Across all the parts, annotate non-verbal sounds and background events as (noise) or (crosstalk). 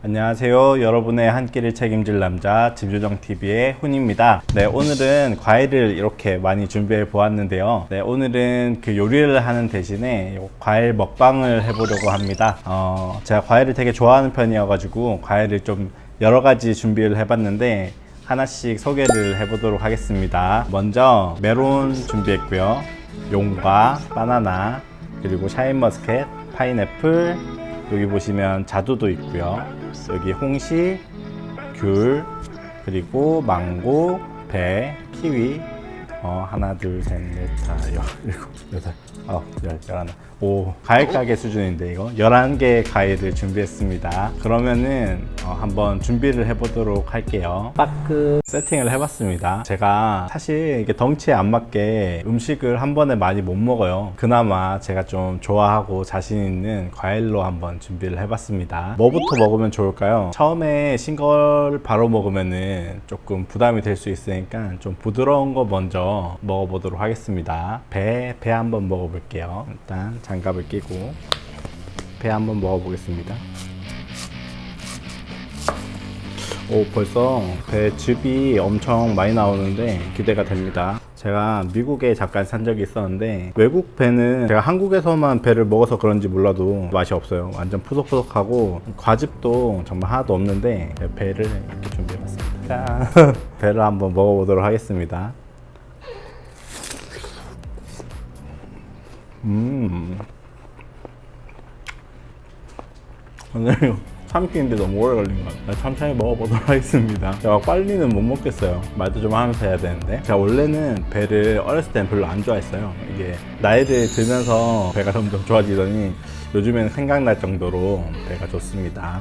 안녕하세요. 여러분의 한 끼를 책임질 남자 집조정 TV의 훈입니다. 네, 오늘은 과일을 이렇게 많이 준비해 보았는데요. 네, 오늘은 그 요리를 하는 대신에 요 과일 먹방을 해보려고 합니다. 어, 제가 과일을 되게 좋아하는 편이어가지고 과일을 좀 여러 가지 준비를 해봤는데 하나씩 소개를 해보도록 하겠습니다. 먼저 메론 준비했고요. 용과 바나나 그리고 샤인머스켓, 파인애플, 여기 보시면 자두도 있고요. 여기 홍시, 귤, 그리고 망고, 배, 키위. 어, 하나, 둘, 셋, 넷, 다, 여, (laughs) 일곱, 여덟, 아홉, 열, 열하나. 오, 과일 가게 수준인데 이거. 11개 과일을 준비했습니다. 그러면은 어, 한번 준비를 해보도록 할게요. 빠크 세팅을 해봤습니다. 제가 사실 이게 덩치에 안 맞게 음식을 한 번에 많이 못 먹어요. 그나마 제가 좀 좋아하고 자신 있는 과일로 한번 준비를 해봤습니다. 뭐부터 먹으면 좋을까요? 처음에 싱걸 바로 먹으면은 조금 부담이 될 수 있으니까 좀 부드러운 거 먼저 먹어보도록 하겠습니다. 배, 배 한번 먹어볼게요. 일단 장갑을 끼고 배 한번 먹어보겠습니다. 오 벌써 배 즙이 엄청 많이 나오는데 기대가 됩니다. 제가 미국에 잠깐 산 적이 있었는데 외국 배는 제가 한국에서만 배를 먹어서 그런지 몰라도 맛이 없어요. 완전 푸석푸석하고 과즙도 정말 하나도 없는데 배를 이렇게 준비해봤습니다. 자, (laughs) 배를 한번 먹어보도록 하겠습니다. 음. 오늘 (laughs) 참기는데 너무 오래 걸린 것 같아요. 천천히 먹어보도록 하겠습니다. 제가 빨리는 못 먹겠어요. 말도 좀 하면서 해야 되는데. 제가 원래는 배를 어렸을 땐 별로 안 좋아했어요. 이게 나이를 들면서 배가 점점 좋아지더니 요즘에는 생각날 정도로 배가 좋습니다.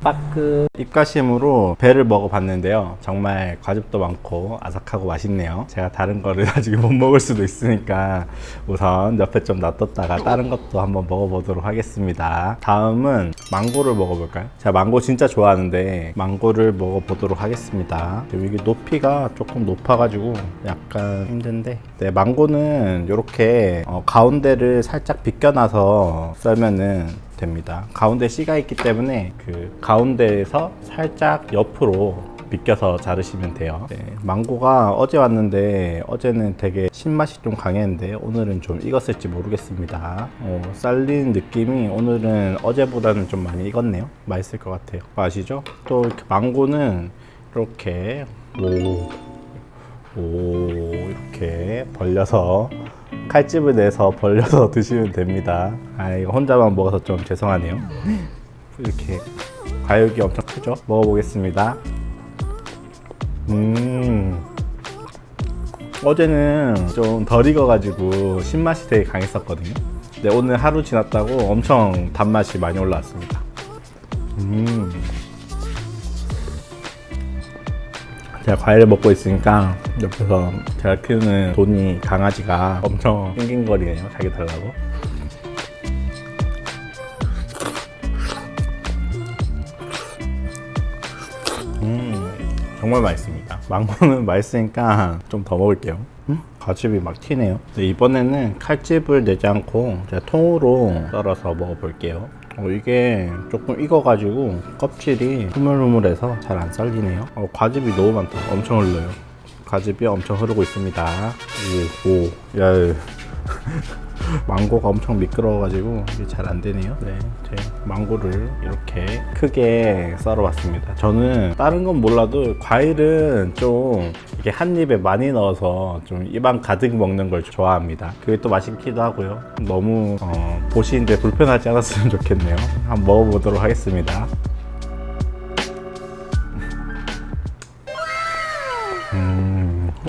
빠크 입가심으로 배를 먹어봤는데요. 정말 과즙도 많고 아삭하고 맛있네요. 제가 다른 거를 (laughs) 나중에 못 먹을 수도 있으니까 우선 옆에 좀 놔뒀다가 다른 것도 한번 먹어보도록 하겠습니다. 다음은 망고를 먹어볼까요? 제가 망고 진짜 좋아하는데 망고를 먹어보도록 하겠습니다. 여기 높이가 조금 높아가지고 약간 힘든데 네, 망고는 이렇게 어, 가운데를 살짝 비껴놔서 썰면은 됩니다. 가운데 씨가 있기 때문에 그 가운데에서 살짝 옆으로 비껴서 자르시면 돼요. 네, 망고가 어제 왔는데 어제는 되게 신맛이 좀 강했는데 오늘은 좀 익었을지 모르겠습니다. 어, 쌀린 느낌이 오늘은 어제보다는 좀 많이 익었네요. 맛있을 것 같아요. 아시죠? 또 이렇게 망고는 이렇게 오, 오 이렇게 벌려서 칼집을 내서 벌려서 (laughs) 드시면 됩니다. 아 이거 혼자만 먹어서 좀 죄송하네요. 이렇게 과육이 엄청 크죠? 먹어보겠습니다. 음. 어제는 좀 덜 익어가지고 신맛이 되게 강했었거든요. 근데 오늘 하루 지났다고 엄청 단맛이 많이 올라왔습니다. 음. 제가 과일을 먹고 있으니까 옆에서 제가 키우는 돈이 강아지가 엄청 낑낑거리네요. 자기 달라고. 정말 맛있습니다. 망고는 (laughs) 맛있으니까 좀 더 먹을게요. 음? 과즙이 막 튀네요. 네, 이번에는 칼집을 내지 않고 통으로 썰어서 먹어볼게요. 어, 이게 조금 익어가지고 껍질이 흐물흐물해서 잘 안 썰리네요. 어, 과즙이 너무 많다. 엄청 흘러요. 과즙이 엄청 흐르고 있습니다. 오, 오, 야, (laughs) 망고가 엄청 미끄러워가지고 이게 잘 안 되네요. 네, 제 망고를 이렇게 크게 썰어 봤습니다. 저는 다른 건 몰라도 과일은 좀 이렇게 한 입에 많이 넣어서 좀 입안 가득 먹는 걸 좋아합니다. 그게 또 맛있기도 하고요. 너무 어, 보시는데 불편하지 않았으면 좋겠네요. 한번 먹어보도록 하겠습니다.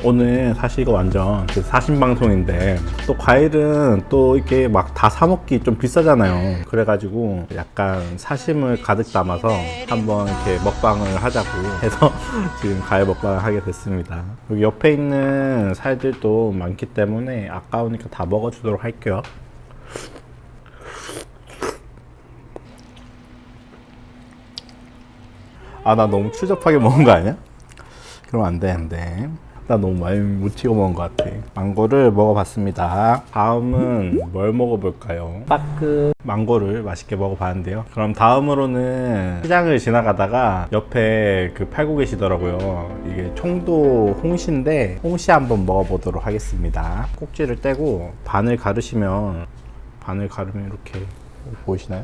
오늘 사실 이거 완전 그 사신 방송인데 또 과일은 또 이렇게 막 다 사 먹기 좀 비싸잖아요. 그래가지고 약간 사심을 가득 담아서 한번 이렇게 먹방을 하자고 해서 (laughs) 지금 과일 먹방을 하게 됐습니다. 여기 옆에 있는 살들도 많기 때문에 아까우니까 다 먹어주도록 할게요. 아, 나 너무 추접하게 먹은 거 아니야? 그럼 안 되는데. 나 너무 많이 못 찍어 먹은 것 같아. 망고를 먹어봤습니다. 다음은 뭘 먹어볼까요? 빠크 망고를 맛있게 먹어봤는데요. 그럼 다음으로는 시장을 지나가다가 옆에 그 팔고 계시더라고요. 이게 청도 홍시인데 홍시 한번 먹어보도록 하겠습니다. 꼭지를 떼고 반을 가르시면 반을 가르면 이렇게 보이시나요?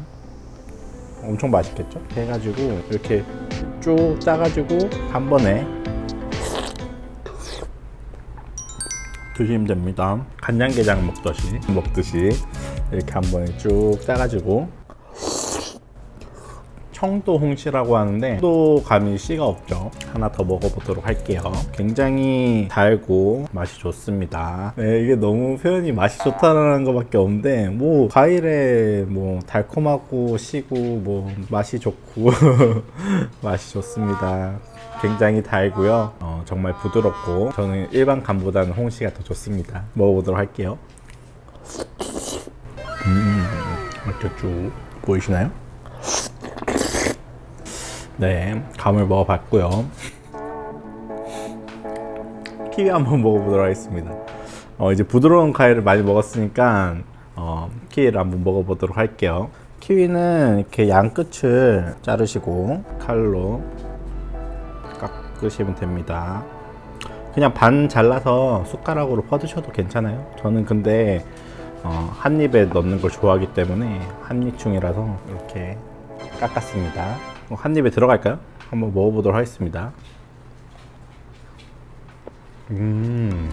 엄청 맛있겠죠? 해가지고 이렇게 쭉 짜가지고 한 번에 드시면 됩니다. 간장게장 먹듯이 먹듯이 이렇게 한 번에 쭉 짜가지고 청도 홍시라고 하는데 또 감이 씨가 없죠. 하나 더 먹어보도록 할게요. 굉장히 달고 맛이 좋습니다. 네, 이게 너무 표현이 맛이 좋다는 것밖에 없는데 뭐 과일에 뭐 달콤하고 씨고 뭐 맛이 좋고 (laughs) 맛이 좋습니다. 굉장히 달고요. 어, 정말 부드럽고 저는 일반 감보다는 홍시가 더 좋습니다. 먹어보도록 할게요. 음, 이렇게 쭉 보이시나요? 네, 감을 먹어봤고요. 키위 한번 먹어보도록 하겠습니다. 어, 이제 부드러운 과일을 많이 먹었으니까 어, 키위를 한번 먹어보도록 할게요. 키위는 이렇게 양 끝을 자르시고 칼로 깎으시면 됩니다. 그냥 반 잘라서 숟가락으로 퍼드셔도 괜찮아요. 저는 근데 어, 한 입에 넣는 걸 좋아하기 때문에 한입충이라서 이렇게 깎았습니다. 어, 한 입에 들어갈까요? 한번 먹어보도록 하겠습니다. 음.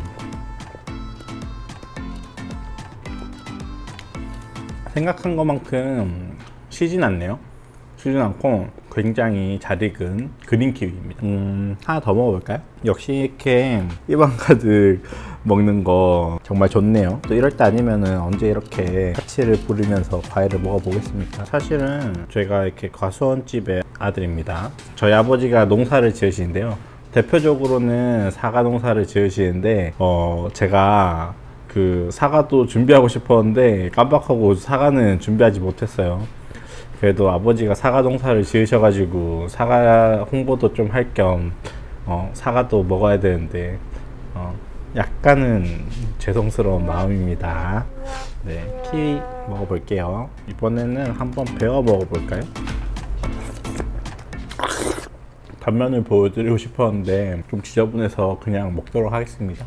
생각한 것만큼 쉬진 않네요. 쉬진 않고 굉장히 잘 익은 그린 키위입니다. 음, 하나 더 먹어볼까요? 역시 이렇게 입안 가득 먹는 거 정말 좋네요. 또 이럴 때 아니면은 언제 이렇게 파치를 부리면서 과일을 먹어보겠습니까? 사실은 제가 이렇게 과수원집의 아들입니다. 저희 아버지가 농사를 지으시는데요. 대표적으로는 사과 농사를 지으시는데, 어, 제가 그 사과도 준비하고 싶었는데 깜빡하고 사과는 준비하지 못했어요. 그래도 아버지가 사과 농사를 지으셔가지고 사과 홍보도 좀 할 겸 어, 사과도 먹어야 되는데 어, 약간은 죄송스러운 마음입니다. 네, 키위 먹어볼게요. 이번에는 한번 베어 먹어볼까요? 단면을 보여드리고 싶었는데 좀 지저분해서 그냥 먹도록 하겠습니다.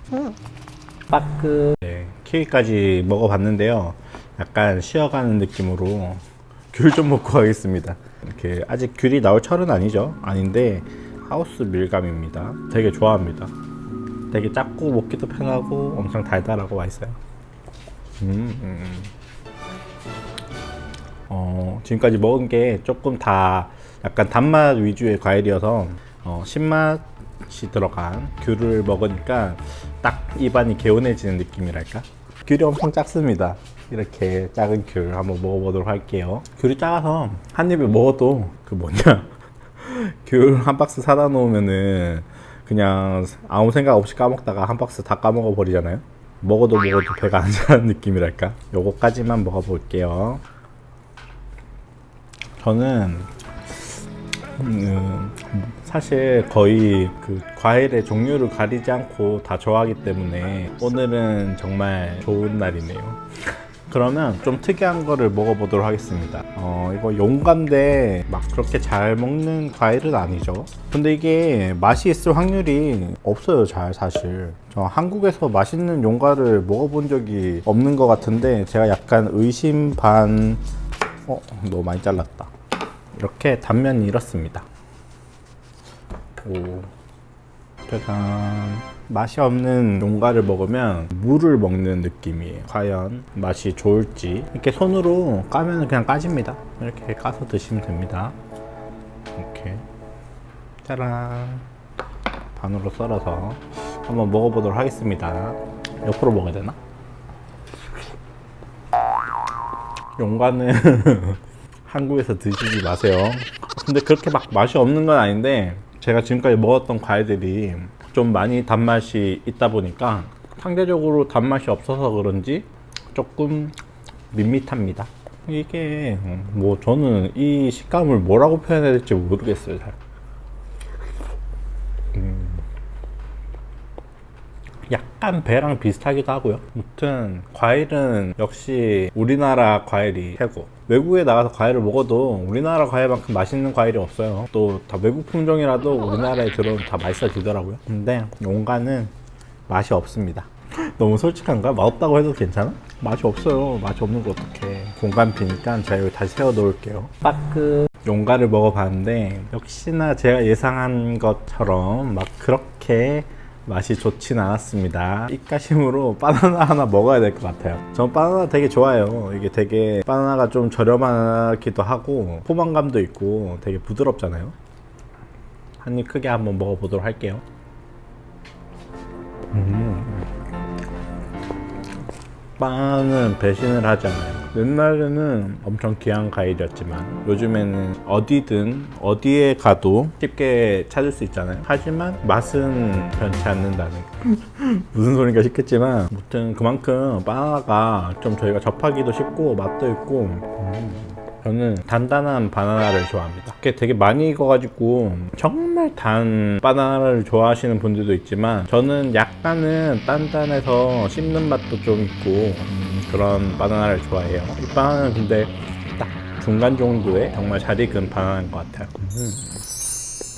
빠크. 네, 키위까지 먹어봤는데요. 약간 쉬어가는 느낌으로 귤 좀 먹고 가겠습니다. 이렇게 아직 귤이 나올 철은 아니죠. 아닌데 하우스 밀감입니다. 되게 좋아합니다. 되게 작고 먹기도 편하고 엄청 달달하고 맛있어요. 음, 음, 음. 어, 지금까지 먹은 게 조금 다 약간 단맛 위주의 과일이어서 어, 신맛이 들어간 귤을 먹으니까 딱 입안이 개운해지는 느낌이랄까? 귤이 엄청 작습니다. 이렇게 작은 귤 한번 먹어보도록 할게요. 귤이 작아서 한 입에 먹어도 그 뭐냐 (laughs) 귤 한 박스 사다 놓으면은 그냥 아무 생각 없이 까먹다가 한 박스 다 까먹어 버리잖아요. 먹어도 먹어도 배가 안 차는 느낌이랄까? 요거까지만 먹어볼게요. 저는 음, 사실 거의 그 과일의 종류를 가리지 않고 다 좋아하기 때문에 오늘은 정말 좋은 날이네요. 그러면 좀 특이한 거를 먹어보도록 하겠습니다. 어, 이거 용과인데 막 그렇게 잘 먹는 과일은 아니죠. 근데 이게 맛이 있을 확률이 없어요, 잘 사실. 저 한국에서 맛있는 용과를 먹어본 적이 없는 것 같은데 제가 약간 의심 반, 어, 너무 많이 잘랐다. 이렇게 단면이 이렇습니다. 오, 짜잔. 맛이 없는 용과를 먹으면 물을 먹는 느낌이에요. 과연 맛이 좋을지. 이렇게 손으로 까면 그냥 까집니다. 이렇게 까서 드시면 됩니다. 이렇게. 짜란. 반으로 썰어서 한번 먹어보도록 하겠습니다. 옆으로 먹어야 되나? 용과는 (laughs) 한국에서 드시지 마세요. 근데 그렇게 막 맛이 없는 건 아닌데 제가 지금까지 먹었던 과일들이 좀 많이 단맛이 있다 보니까 상대적으로 단맛이 없어서 그런지 조금 밋밋합니다. 이게 뭐 저는 이 식감을 뭐라고 표현해야 될지 모르겠어요. 잘. 음. 약간 배랑 비슷하기도 하고요. 아무튼 과일은 역시 우리나라 과일이 최고. 외국에 나가서 과일을 먹어도 우리나라 과일만큼 맛있는 과일이 없어요. 또 다 외국 품종이라도 우리나라에 들어오면 다 맛있어지더라고요. 근데 용가는 맛이 없습니다. (laughs) 너무 솔직한가? 맛없다고 해도 괜찮아? 맛이 없어요. 맛이 없는 거 어떡해. 공간 비니까 제가 여기 다시 세워 놓을게요. 빠끄. 용가를 먹어봤는데 역시나 제가 예상한 것처럼 막 그렇게 맛이 좋진 않았습니다. 입가심으로 바나나 하나 먹어야 될 것 같아요. 전 바나나 되게 좋아해요. 이게 되게 바나나가 좀 저렴하기도 하고 포만감도 있고 되게 부드럽잖아요. 한 입 크게 한번 먹어보도록 할게요. 바나나는 배신을 하지 않아요. 옛날에는 엄청 귀한 과일이었지만 요즘에는 어디든 어디에 가도 쉽게 찾을 수 있잖아요. 하지만 맛은 변치 않는다는 (laughs) 무슨 소린가 싶겠지만 아무튼 그만큼 바나나가 좀 저희가 접하기도 쉽고 맛도 있고 음, 저는 단단한 바나나를 좋아합니다. 그게 되게 많이 익어가지고 정말 단 바나나를 좋아하시는 분들도 있지만 저는 약간은 단단해서 씹는 맛도 좀 있고 음, 그런 바나나를 좋아해요. 이 바나나는 근데 딱 중간 정도의 정말 잘 익은 바나나인 것 같아요.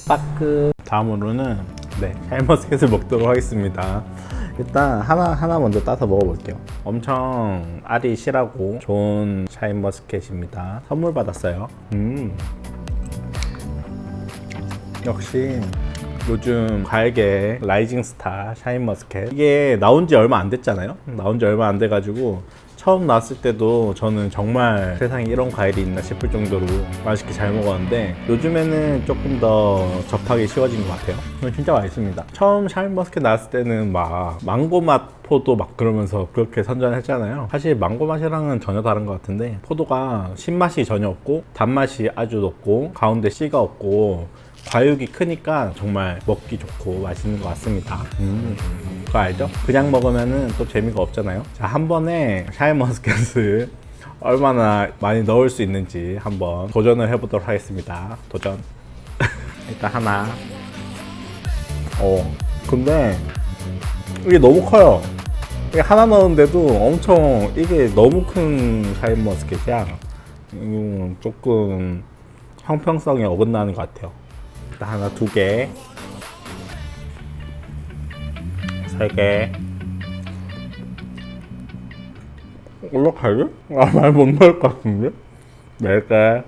빠끄 다음으로는 네 샤인머스켓을 먹도록 하겠습니다. 일단 하나 하나 먼저 따서 먹어볼게요. 엄청 알이 실하고 좋은 샤인 머스켓입니다. 선물 받았어요. 음 역시 요즘 과일계 라이징 스타 샤인 머스켓 이게 나온 지 얼마 안 됐잖아요. 나온 지 얼마 안 돼가지고 처음 나왔을 때도 저는 정말 세상에 이런 과일이 있나 싶을 정도로 맛있게 잘 먹었는데 요즘에는 조금 더 접하기 쉬워진 것 같아요. 진짜 맛있습니다. 처음 샤인머스켓 나왔을 때는 막 망고 맛 포도 막 그러면서 그렇게 선전했잖아요. 사실 망고 맛이랑은 전혀 다른 것 같은데 포도가 신맛이 전혀 없고 단맛이 아주 높고 가운데 씨가 없고 과육이 크니까 정말 먹기 좋고 맛있는 것 같습니다. 음, 그거 알죠? 그냥 먹으면은 또 재미가 없잖아요. 자, 한 번에 샤인머스켓을 (laughs) 얼마나 많이 넣을 수 있는지 한번 도전을 해보도록 하겠습니다. 도전. (laughs) 일단 하나. 어, 근데 이게 너무 커요. 이게 하나 넣었는데도 엄청 이게 너무 큰 샤인머스켓이야. 음, 조금 형평성에 어긋나는 것 같아요. 일단 하나 두 개, 세 개. 올라가지? 아, 말못 넣을 것 같은데? 네 개.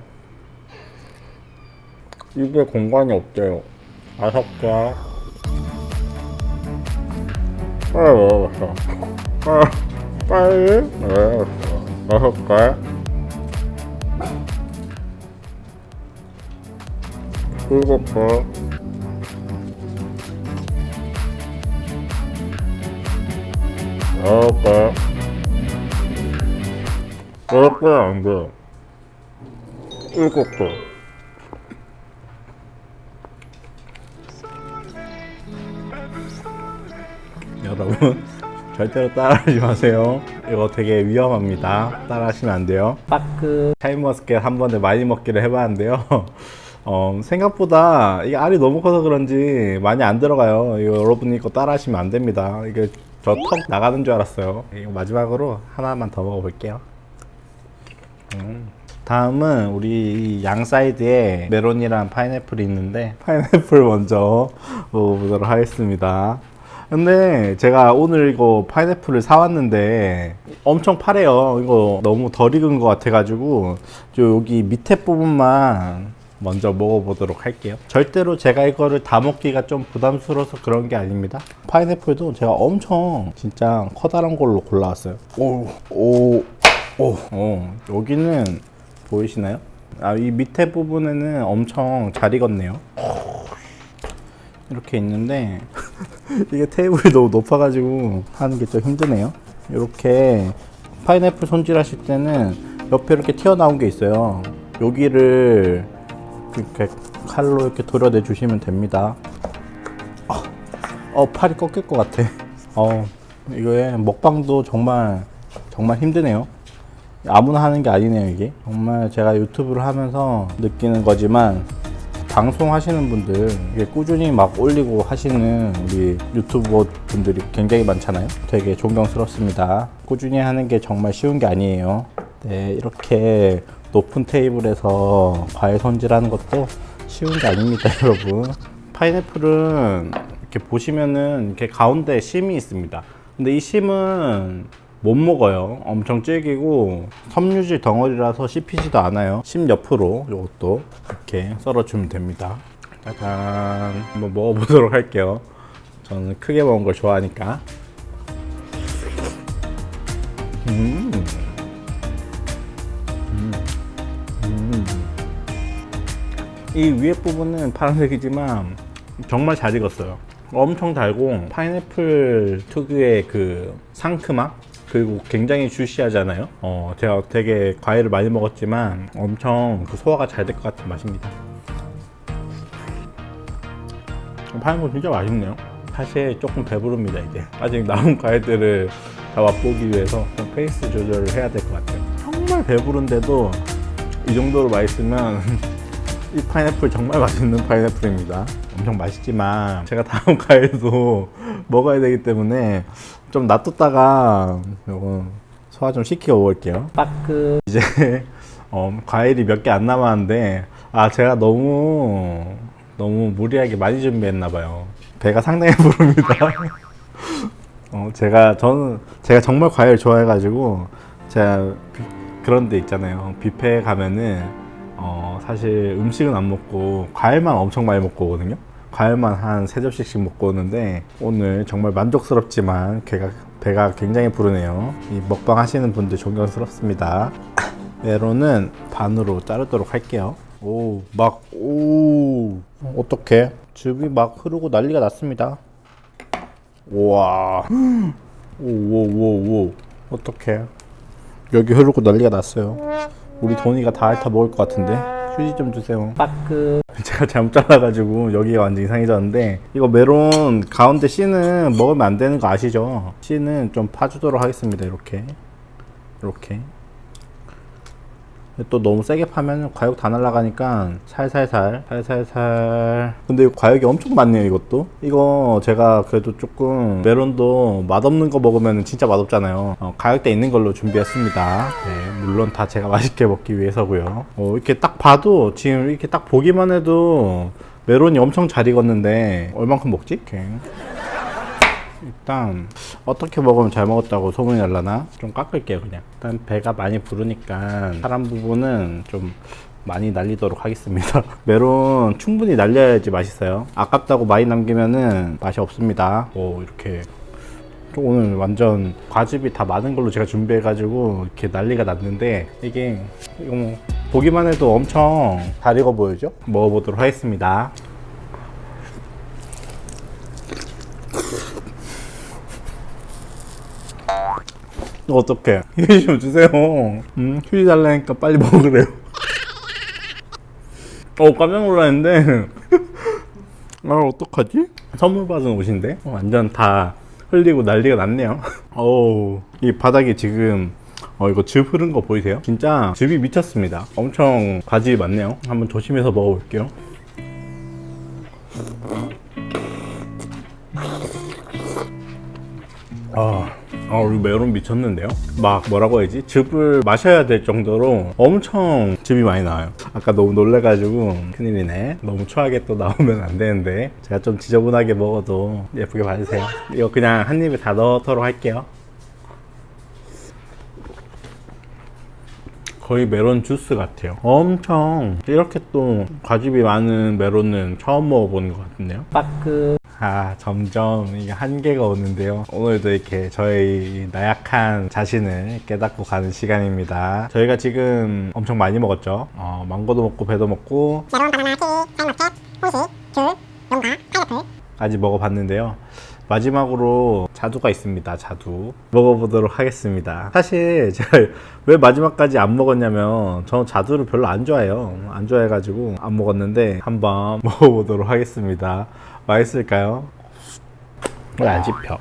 입에 공간이 없대요. 다섯 개. 빨리 먹어봤어. 빨리, 빨리 먹어봤어. 다섯 개. 일곱 개. 여섯 개. 여섯 개안 돼. 일곱 개. 여러분 절대로 따라하지 마세요. 이거 되게 위험합니다. 따라하시면 안 돼요. 빠크 샤인머스켓 한 번에 많이 먹기를 해봤는데요. (laughs) 어, 생각보다 이게 알이 너무 커서 그런지 많이 안 들어가요. 이거 여러분 이거 따라하시면 안 됩니다. 이게 저 턱 나가는 줄 알았어요. 이거 마지막으로 하나만 더 먹어볼게요. 음. 다음은 우리 양 사이드에 메론이랑 파인애플이 있는데 파인애플 먼저 (laughs) 먹어보도록 하겠습니다. 근데 제가 오늘 이거 파인애플을 사왔는데 엄청 파래요. 이거 너무 덜 익은 것 같아가지고 저 여기 밑에 부분만 먼저 먹어보도록 할게요. 절대로 제가 이거를 다 먹기가 좀 부담스러워서 그런 게 아닙니다. 파인애플도 제가 엄청 진짜 커다란 걸로 골라왔어요. 오, 오, 오, 오. 여기는 보이시나요? 아, 이 밑에 부분에는 엄청 잘 익었네요. 이렇게 있는데 (laughs) 이게 테이블이 너무 높아가지고 하는 게 좀 힘드네요. 이렇게 파인애플 손질하실 때는 옆에 이렇게 튀어나온 게 있어요. 여기를 이렇게 칼로 이렇게 도려내 주시면 됩니다. 아, 어 팔이 꺾일 것 같아. 어 이거에 먹방도 정말 정말 힘드네요. 아무나 하는 게 아니네요 이게. 정말 제가 유튜브를 하면서 느끼는 거지만 방송 하시는 분들 이게 꾸준히 막 올리고 하시는 우리 유튜버 분들이 굉장히 많잖아요. 되게 존경스럽습니다. 꾸준히 하는 게 정말 쉬운 게 아니에요. 네, 이렇게 높은 테이블에서 과일 손질하는 것도 쉬운 게 아닙니다, (laughs) 여러분. 파인애플은 이렇게 보시면은 이렇게 가운데 심이 있습니다. 근데 이 심은 못 먹어요. 엄청 질기고 섬유질 덩어리라서 씹히지도 않아요. 심 옆으로 이것도 이렇게 썰어주면 됩니다. 짜잔. 한번 먹어보도록 할게요. 저는 크게 먹은 걸 좋아하니까. 음. 이 위에 부분은 파란색이지만 정말 잘 익었어요. 엄청 달고 파인애플 특유의 그 상큼함 그리고 굉장히 주시하잖아요. 어, 제가 되게 과일을 많이 먹었지만 엄청 그 소화가 잘 될 것 같은 맛입니다. 파인애플 진짜 맛있네요. 사실 조금 배부릅니다 이제 아직 남은 과일들을 다 맛보기 위해서 좀 페이스 조절을 해야 될 것 같아요. 정말 배부른데도 이 정도로 맛있으면 이 파인애플 정말 맛있는 파인애플입니다. 엄청 맛있지만 제가 다음 (laughs) 과일도 먹어야 되기 때문에 좀 놔뒀다가 요거 소화 좀 시키고 올게요. 빠끄 이제 (laughs) 어, 과일이 몇 개 안 남았는데 아 제가 너무 너무 무리하게 많이 준비했나 봐요. 배가 상당히 (laughs) 부릅니다. 어, 제가 저는 제가 정말 과일 좋아해가지고 제가 그, 그런 데 있잖아요. 뷔페 가면은 어, 사실 음식은 안 먹고 과일만 엄청 많이 먹고 오거든요. 과일만 한 세 접시씩 먹고 오는데 오늘 정말 만족스럽지만 배가, 배가 굉장히 부르네요. 이 먹방 하시는 분들 존경스럽습니다. (coughs) 메론은 반으로 자르도록 할게요. 오, 막, 오, 어떡해. 즙이 막 흐르고 난리가 났습니다. 우와. (gasps) 오 오 오 오. 어떡해. 여기 흐르고 난리가 났어요. 우리 돈이가 다 핥아 먹을 것 같은데. 휴지 좀 주세요. 빠끄. (laughs) 제가 잘못 잘라가지고 여기가 완전 이상해졌는데 이거 메론 가운데 씨는 먹으면 안 되는 거 아시죠? 씨는 좀 파주도록 하겠습니다. 이렇게. 이렇게. 또 너무 세게 파면 과육 다 날아가니까 살살살 살살살. 근데 이 과육이 엄청 많네요 이것도. 이거 제가 그래도 조금 메론도 맛없는 거 먹으면 진짜 맛없잖아요. 어, 가격대 있는 걸로 준비했습니다. 네, 물론 다 제가 맛있게 먹기 위해서고요. 어, 이렇게 딱 봐도 지금 이렇게 딱 보기만 해도 메론이 엄청 잘 익었는데 얼만큼 먹지? 이렇게. 일단 어떻게 먹으면 잘 먹었다고 소문이 날라나? 좀 깎을게요 그냥. 일단 배가 많이 부르니까 사람 부분은 좀 많이 날리도록 하겠습니다. (laughs) 메론 충분히 날려야지 맛있어요. 아깝다고 많이 남기면은 맛이 없습니다. 오 이렇게. 좀 오늘 완전 과즙이 다 많은 걸로 제가 준비해가지고 이렇게 난리가 났는데 이게 이거 뭐 보기만 해도 엄청 잘 익어 보이죠? 먹어보도록 하겠습니다 어떡해. 휴지 좀 주세요. 음, 휴지 달라니까 빨리 먹으래요. (laughs) 어, 깜짝 놀랐는데. (laughs) 아, 어떡하지? 선물 받은 옷인데? 어, 완전 다 흘리고 난리가 났네요. (laughs) 어우, 이 바닥에 지금 어, 이거 즙 흐른 거 보이세요? 진짜 즙이 미쳤습니다. 엄청 과즙이 많네요. 한번 조심해서 먹어볼게요. 아, 아, 우리 메론 미쳤는데요? 막 뭐라고 해야지? 즙을 마셔야 될 정도로 엄청 즙이 많이 나와요. 아까 너무 놀래가지고 큰일이네. 너무 추하게 또 나오면 안 되는데 제가 좀 지저분하게 먹어도 예쁘게 봐주세요. 이거 그냥 한 입에 다 넣도록 할게요. 거의 메론 주스 같아요. 엄청 이렇게 또 과즙이 많은 메론은 처음 먹어보는 것 같은데요. 빠끄. 아 점점 이게 한계가 오는데요. 오늘도 이렇게 저희 나약한 자신을 깨닫고 가는 시간입니다. 저희가 지금 엄청 많이 먹었죠. 어, 망고도 먹고 배도 먹고 메론, 바나나, 키위, 파인애플, 홍시, 귤, 용과, 파인애플 까지 먹어봤는데요. 마지막으로 자두가 있습니다. 자두 먹어보도록 하겠습니다. 사실 제가 (laughs) 왜 마지막까지 안 먹었냐면 저는 자두를 별로 안 좋아해요. 안 좋아해가지고 안 먹었는데 한번 (laughs) 먹어보도록 하겠습니다. 맛있을까요? 왜안 씹혀?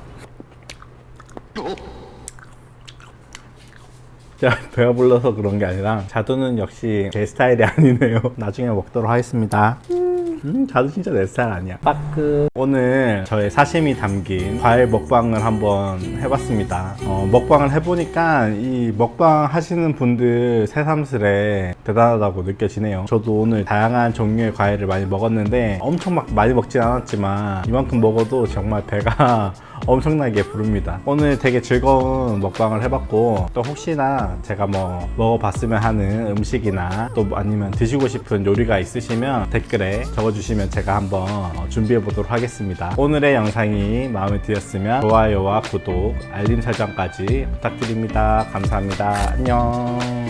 제가 배가 불러서 그런 게 아니라 자두는 역시 제 스타일이 아니네요. (laughs) 나중에 먹도록 하겠습니다. 음. 음, 자두 진짜 내 스타일 아니야. 빠끄. 오늘 저의 사심이 담긴 과일 먹방을 한번 해봤습니다. 어, 먹방을 해보니까 이 먹방 하시는 분들 새삼스레 대단하다고 느껴지네요. 저도 오늘 다양한 종류의 과일을 많이 먹었는데 엄청 막 많이 먹진 않았지만 이만큼 먹어도 정말 배가 (laughs) 엄청나게 부릅니다. 오늘 되게 즐거운 먹방을 해봤고 또 혹시나 제가 뭐 먹어봤으면 하는 음식이나 또 아니면 드시고 싶은 요리가 있으시면 댓글에 적어주시면 제가 한번 어, 준비해 보도록 하겠습니다. 오늘의 영상이 마음에 드셨으면 좋아요와 구독, 알림 설정까지 부탁드립니다. 감사합니다. 안녕.